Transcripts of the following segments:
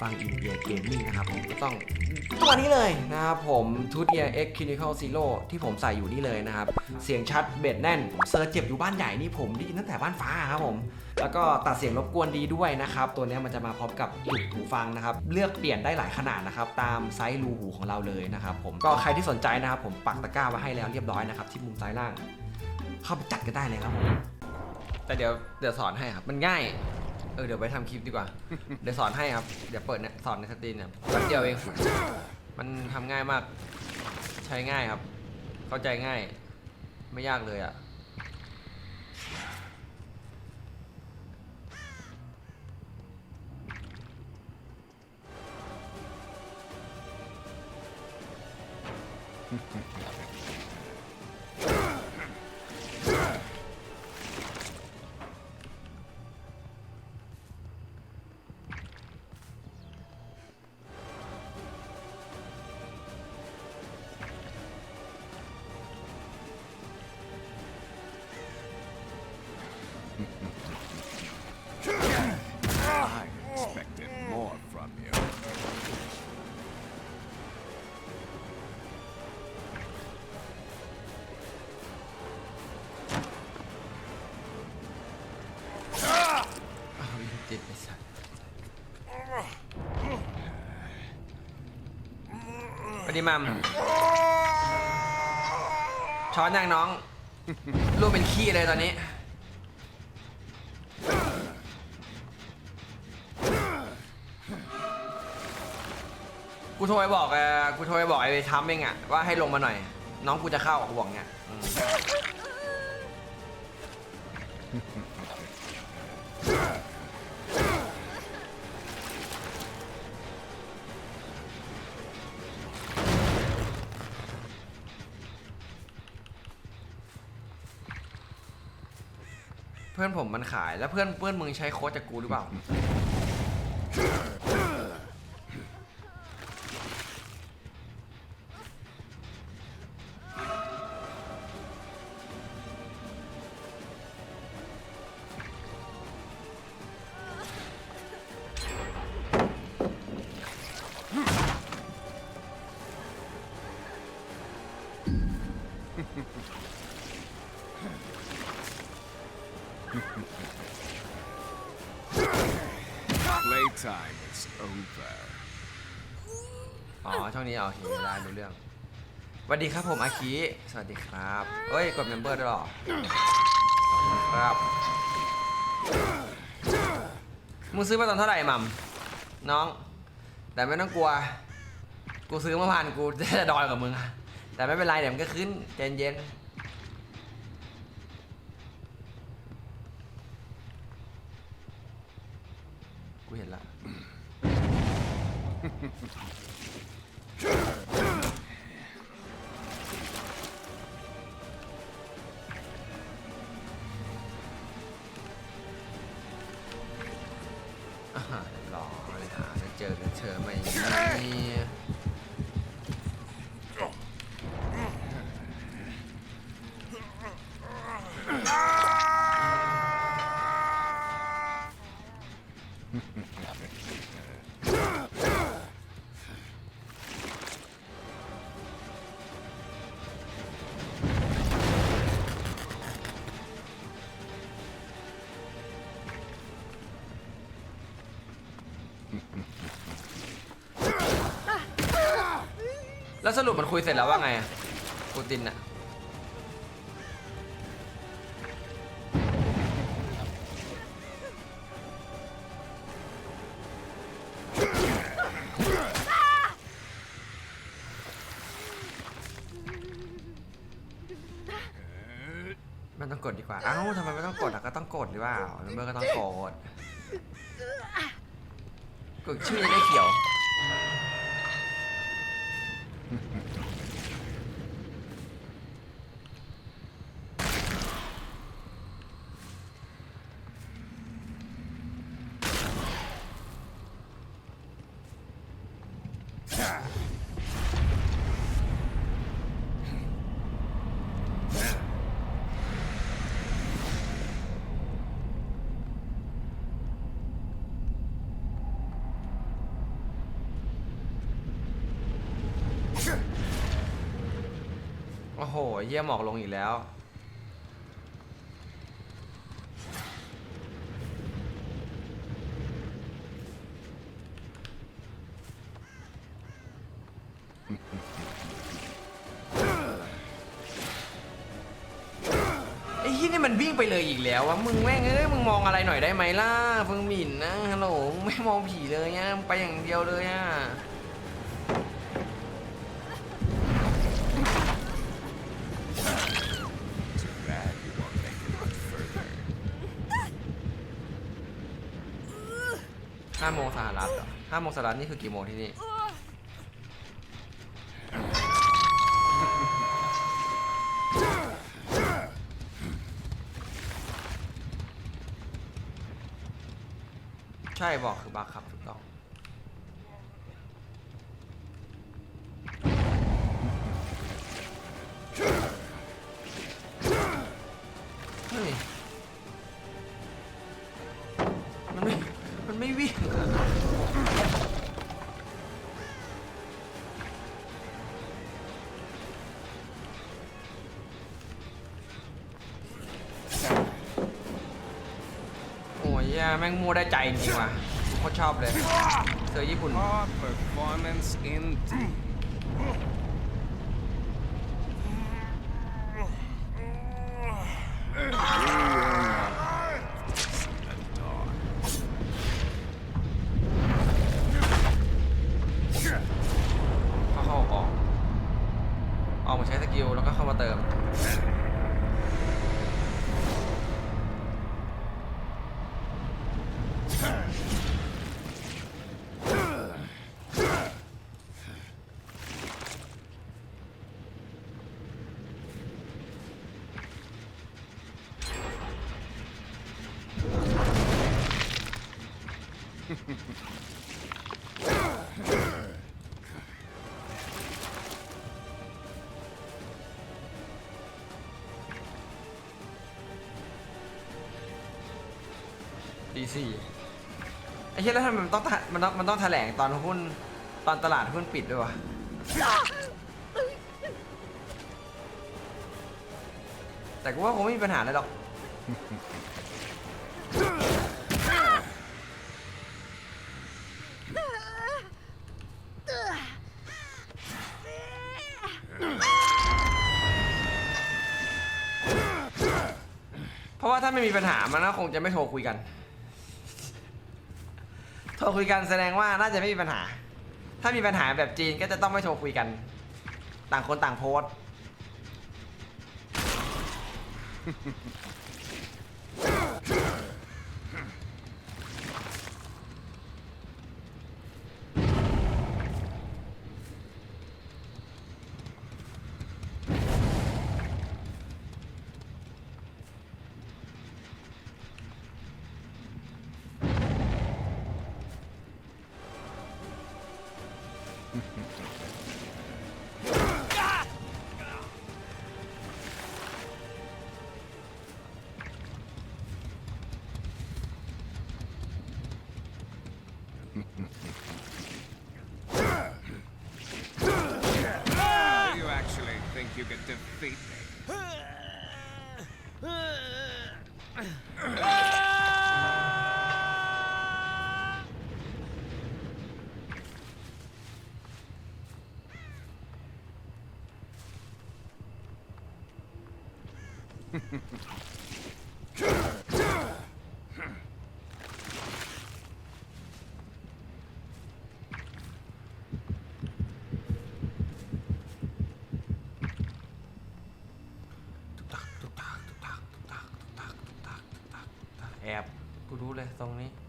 ฟัง in ear gaming นะครับผมก็ต้องตัวนี้เลยนะครับผมทูดเ ear x clinical zero ที่ผมใส่อยู่นี่เลยนะครับ เสียงชัดเบสแน่นเซิร์ชเจ็บอยู่บ้านใหญ่นี่ผมได้ยินตั้งแต่บ้านฟ้าครับผม แล้วก็ตัดเสียงรบกวนดีด้วยนะครับ ตัวเนี้ยมันจะมาพร้อมกับจุดหูฟังนะครับ เลือกเปลี่ยนได้หลายขนาดนะครับ ตามไซส์รูหูของเราเลยนะครับผมก็ใครที่สนใจนะครับผมปักตะกร้าไว้ให้แล้วเรียบร้อยนะครับที่มุมซ้ายล่าง เข้าไปจัดกันได้เลยครับผมแต่เดี๋ยวเดี๋ยวสอนให้ครับมันง่าย เออเดี๋ยวไปทำคลิปดีกว่า เดี๋ยวสอนให้ครับ เดี๋ยวเปิดเนี่ยสอนในสตรีมเนี่ยแป๊บเดียวเอง มันทำง่ายมาก ใช้ง่ายครับ เข้าใจง่าย ไม่ยากเลยอะ วัสดีมัมช้อนยังน้อง ลูกเป็นขี้เลยตอนนี้ กูโทรไปบอกเออกูโทรไปบอกไอ้ทัมเองอะว่าให้ลงมาหน่อย น้องกูจะเข้ากูบอกเงี้ยอืม อนผมมันขายแล้วเพื่อนเพื่อนมึงใช้โค้ดจากกูหรือเปล่า Playtime is over. อ๋อ ช่องนี้เอาโอเคได้รู้เรื่องสวัสดีครับผมอาคิสวัสดีครับเอ้ย กดเมมเบอร์ด้วยเหรอขอบคุณครับ มึงซื้อมาตอนเท่าไหร่หมัมน้อง แต่ไม่ต้องกลัว กูซื้อมาผ่านกูจะดอยกับมึงอะแต่ไม่เป็นไรเดี๋ยวมันก็ขึ้นใจเย็น กูเห็นละ อ่ารอเลยหาจะเจอกันเธอไหมเนี่ย แล้วสรุปมันคุยเสร็จแล้วว่าไงอะปูตินอะมันต้องกดดีกว่า เอ้าทำไมไม่ต้องกดอะก็ต้องกดหรือเปล่าเมมเบอร์ก็ต้องกดกดชื่อจะได้เขียว โอ้โหเยี่ยหมอกลงอีกแล้ว ไอ้ที่นี่มันวิ่งไปเลยอีกแล้ววะมึงแม่งเอ้ยมึงมองอะไรหน่อยได้ไหมล่ะเพิ่งหมิ่นนะฮัลโหลมึงไม่มองผีเลยอะมึงไปอย่างเดียวเลยอะ ห้าโมงสหรัฐเหรอห้าโมงสหรัฐนี่คือกี่โมงที่นี่ ใช่บอกคือบักครับ แม่งมั่วได้ใจจริงว่ะโคตรชอบเลยเสือญี่ปุ่น Poor performance indeed. ดีสี่ไอ้เหี้ยแล้วทำไมมันต้องมันต้องมันต้องแถลงตอนหุ้นตอนตลาดหุ้นปิดด้วยวะแต่กูว่าคงไม่มีปัญหาอะไรหรอก เพราะว่าถ้าไม่มีปัญหามันก็คงจะไม่โทรคุยกัน รคุยกันแสดงว่าน่าจะไม่มีปัญหา ถ้ามีปัญหาแบบจีนก็จะต้องไม่โทรคุยกัน ต่างคนต่างโพส แอบกูรู้เลยตรงนี้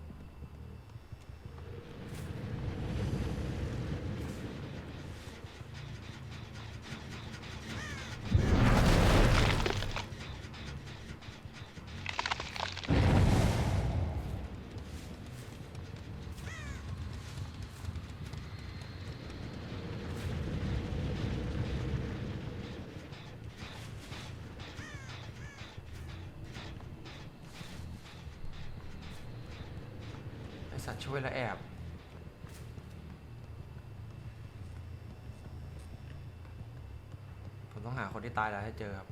สัตว์ช่วยแล้วแอบ ผมต้องหาคนที่ตายแล้วให้เจอครับ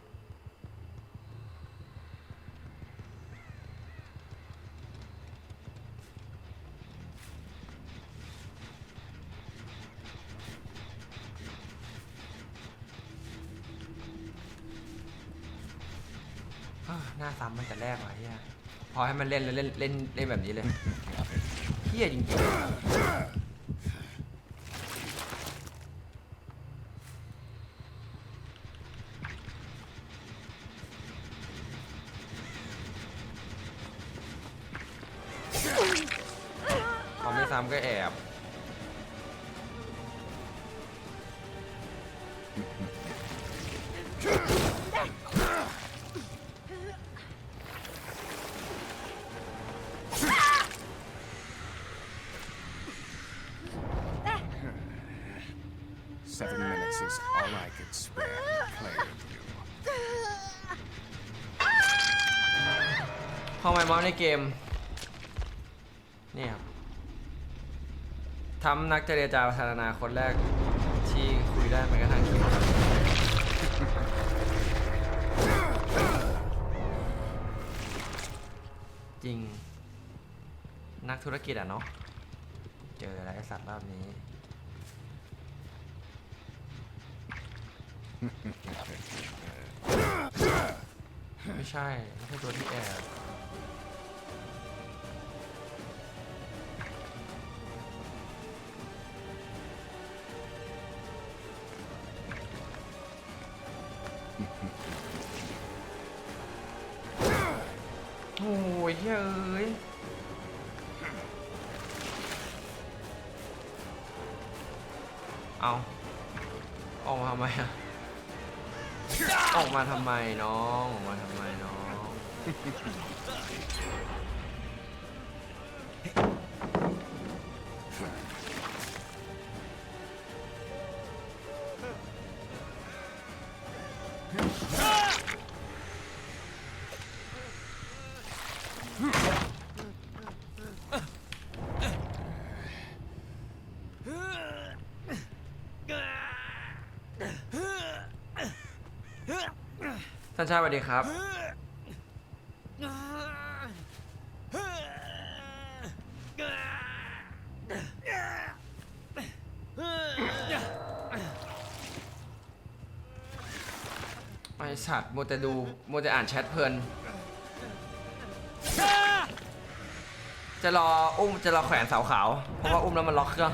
หน้าซ้ำมันแต่แรกว่ะเฮียพอให้มันเล่นแล้วเล่นเล่นเล่นแบบนี้เลย ฮียจริงๆพอไม่ซ้ำก็แอบ องไมอสในเกมนี่ครับทำนักเจรจาประธานาคนแรกที่คุยได้แม้กระทั่งจริง นักธุรกิจอะเนาะเจออะไรสัตว์รอบนี้ไม่ใช่ ไม่ใช่ตัวที่แอบ เฮ้ยเอ้ยเอาออกมาทำไมอะออกมาทำไมน้องออกมาทำไมน้องานชายสวัสดีครับ ไอสัตว์โมวแต่ดูโมวแต่อ่านแชทเพลิน จะรออุ้มจะรอแขวนเสาขาว เพราะว่าอุ้มแล้วมันล็อกเครื่อง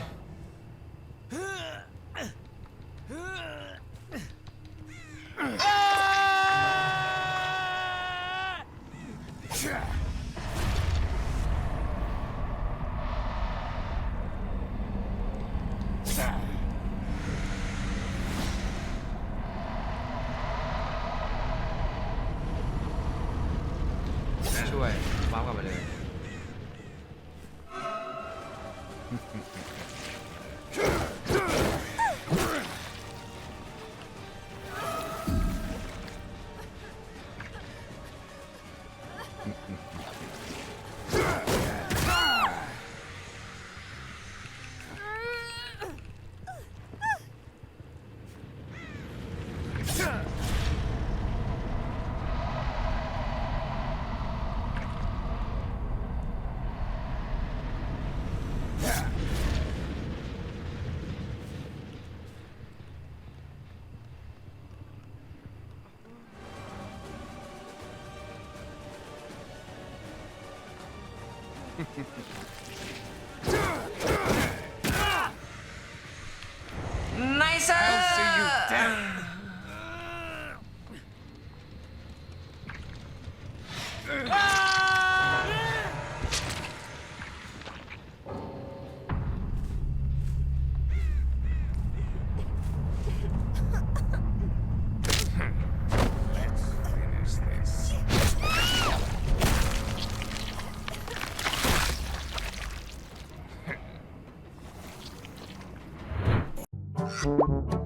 Nice! I'll see you down. you.